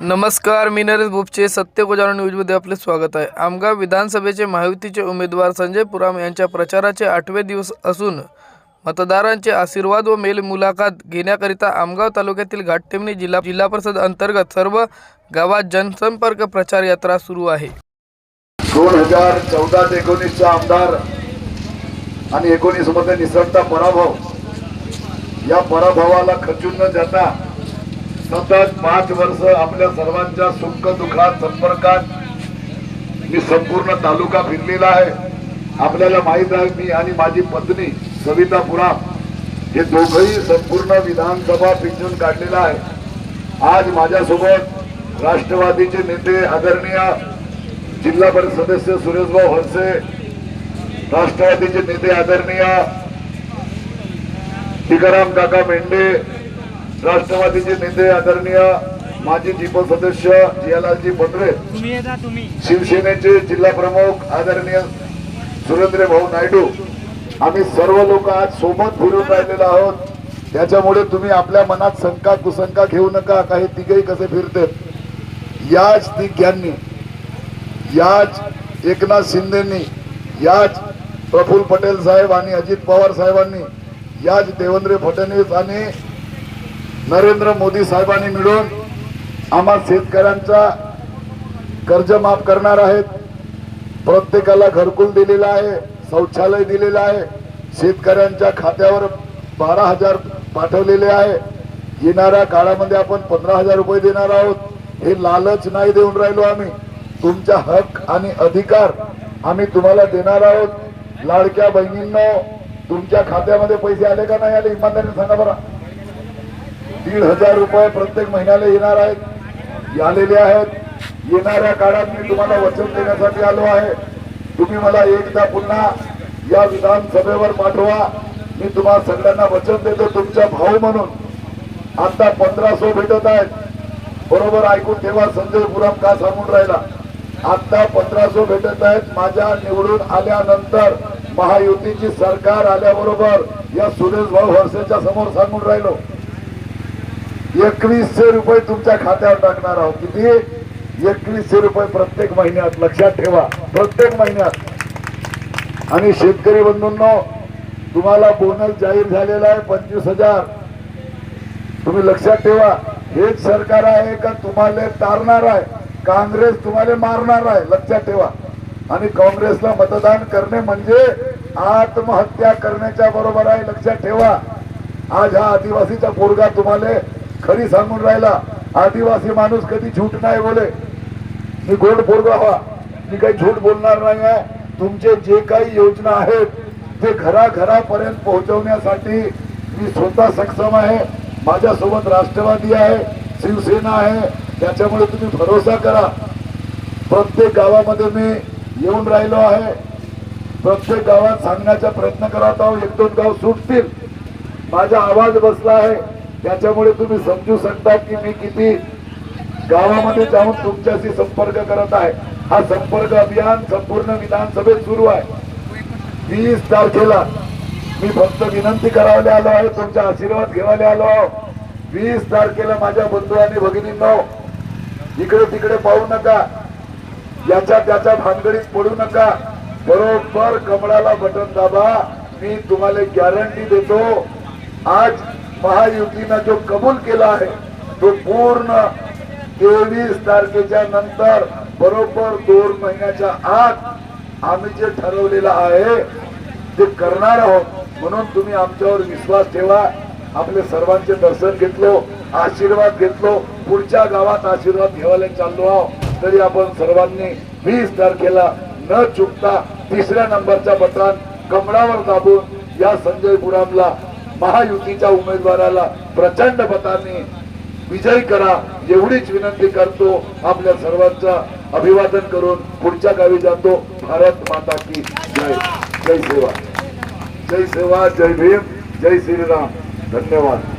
नमस्कार मी नरेश भोपचे सत्य गोजारा न्यूजमध्ये आपले स्वागत आहे. आमगाव विधानसभेचे महायुतीचे उमेदवार संजय पुराम यांच्या प्रचाराचे आठवे दिवस असून मतदारांचे आशीर्वाद व मेल मुलाखत घेण्याकरिता आमगाव तालुक्यातील घाटटेमणी जिल्हा जिल्हा परिषद अंतर्गत सर्व गावात जनसंपर्क प्रचार यात्रा सुरू आहे. दोन हजार चौदा ते एकोणीसचा आमदार आणि एकोणीस निसरता पराभव. या पराभवाला खचून न जाता सतत पाच वर्ष आपल्या सर्वांच्या सुख दुःखात संपर्कात मी संपूर्ण तालुका फिरलेला आहे. आपल्याला माहीत आहे मी आणि माझी पत्नी सविता पुराम हे दोघही संपूर्ण विधानसभा पिंजून काढलेला आहे. आज माझ्यासोबत राष्ट्रवादीचे नेते आदरणीय जिल्हा परिषद सदस्य सुरेशभाऊ हरसे राष्ट्रवादीचे नेते आदरणीय टिकाराम काका मेंढे राष्ट्रवादीचे नेते आदरणीय माजी जिपो सदस्य जियालालजी बंद्रे तुम्ही शिवसेनेचे जिल्हा प्रमुख आदरणीय सुरेंद्र भाऊ नायडू आम्ही सर्व लोक आज सोबत फिरून राहिलेलो आहोत. त्याच्यामुळे तुम्ही आपल्या मनात शंका कुशंका घेऊ नका काही तिघही कसे फिरते. याच तिघ्यांनी याच एकनाथ शिंदेनी याच प्रफुल्ल पटेल साहेब आणि अजित पवार साहेबांनी याच देवेंद्र फडणवीस आणि नरेंद्र मोदी साहेबांनी मिळून आम्हा शेतकऱ्यांचा कर्ज माफ करणार आहेत. प्रत्येकाला घरकुल दिलेलं आहे शौचालय दिलेलं आहे. शेतकऱ्यांच्या खात्यावर बारा हजार पाठवलेले आहे. येणाऱ्या काळामध्ये आपण पंधरा हजार रुपये देणार आहोत. हे लालच नाही देऊन राहिलो आम्ही. तुमचा हक आणि अधिकार आम्ही तुम्हाला देणार आहोत. लाडक्या बहिणींनो तुमच्या खात्यामध्ये पैसे आले का नाही आले? इमानदारीने सांगा बरं. दीड हजार रुपये प्रत्येक महिन्याला येणार आहेत. आलेले आहेत. येणाऱ्या काळात मी तुम्हाला वचन देण्यासाठी आलो आहे. तुम्ही मला एकदा पुन्हा या विधानसभेवर पाठवा. मी तुम्हाला सगळ्यांना वचन देतो तुमचा भाऊ म्हणून. आता सो भेटत आहेत. बरोबर ऐकून ठेवा संजय पुरम का सांगून राहिला. आता सो भेटत आहेत. माझ्या निवडून आल्यानंतर महायुतीची सरकार आल्याबरोबर या सुरेश भाऊ हर्षेच्या समोर सांगून राहिलो. एकवीसशे रुपये तुमच्या खात्यावर टाकणार आहोत. किती? एकवीसशे रुपये प्रत्येक महिन्यात. लक्षात ठेवा. प्रत्येक महिन्यात. आणि शेतकरी बंधूंनो तुम्हाला बोनस जाहीर झालेला आहे पंचवीस हजार. तुम्ही लक्षात ठेवा. हेच सरकार आहे का तुम्हाला तारणार आहे? काँग्रेस तुम्हाला मारणार आहे. लक्षात ठेवा. आणि काँग्रेसला मतदान करणे म्हणजे आत्महत्या करण्याच्या बरोबर आहे. लक्षात ठेवा. आज हा आदिवासीचा पोरगा तुम्हाला खरी सांगून राहिला आदिवासी माणूस कधी झूट नाही बोले. मी गोड पोरगा मी काही झूट बोलणार नाही आहे. तुमचे जे काही योजना आहेत ते घराघरापर्यंत पोहोचवण्यासाठी मी स्वतः सक्षम आहे. माझ्यासोबत राष्ट्रवादी आहे शिवसेना आहे त्याच्यामुळे तुम्ही भरोसा करा. प्रत्येक गावामध्ये मी येऊन राहिलो आहे. प्रत्येक गावात सांगण्याचा प्रयत्न करत आहोत एक दोन गाव सुटतील. माझा आवाज बसला आहे. त्याच्यामुळे तुम्ही समजू शकता की मी किती गावामध्ये जाऊन तुमच्याशी संपर्क करत आहे. हा संपर्क अभियान संपूर्ण विधानसभेत सुरू आहे. वीस तारखेला मी फक्त विनंती करायला आलो आहे तुमचा आशीर्वाद घेवायला आलो वीस तारखेला माझ्या बंधू आणि भगिनींनो इकडे तिकडे पाहू नका. याच्या त्याच्या भानगडीत पडू नका. बरोबर कमळाला बटन दाबा. मी तुम्हाला गॅरंटी देतो. आज महायुतीनं जो कबूल केला आहे तो पूर्ण तेवीस तारखेच्या नंतर बरोबर दोन महिन्याच्या आत आम्ही जे ठरवलेलं आहे ते करणार आहोत. म्हणून तुम्ही आमच्यावर विश्वास ठेवा. आपले सर्वांचे दर्शन घेतलो आशीर्वाद घेतलो पुढच्या गावात आशीर्वाद घेवायला चाललो आहोत. तरी आपण सर्वांनी वीस तारखेला न चुकता तिसऱ्या नंबरच्या बटन कमळावर दाबून या संजय पुरामला महायुतीच्या उमेदवाराला प्रचंड मताने विजयी करा एवढीच विनंती करतो. आपल्या सर्वांचा अभिवादन करून पुढच्या गावी जातो. भारत माता की जय. जय सेवा. जय सेवा जय भीम जय श्रीराम. धन्यवाद.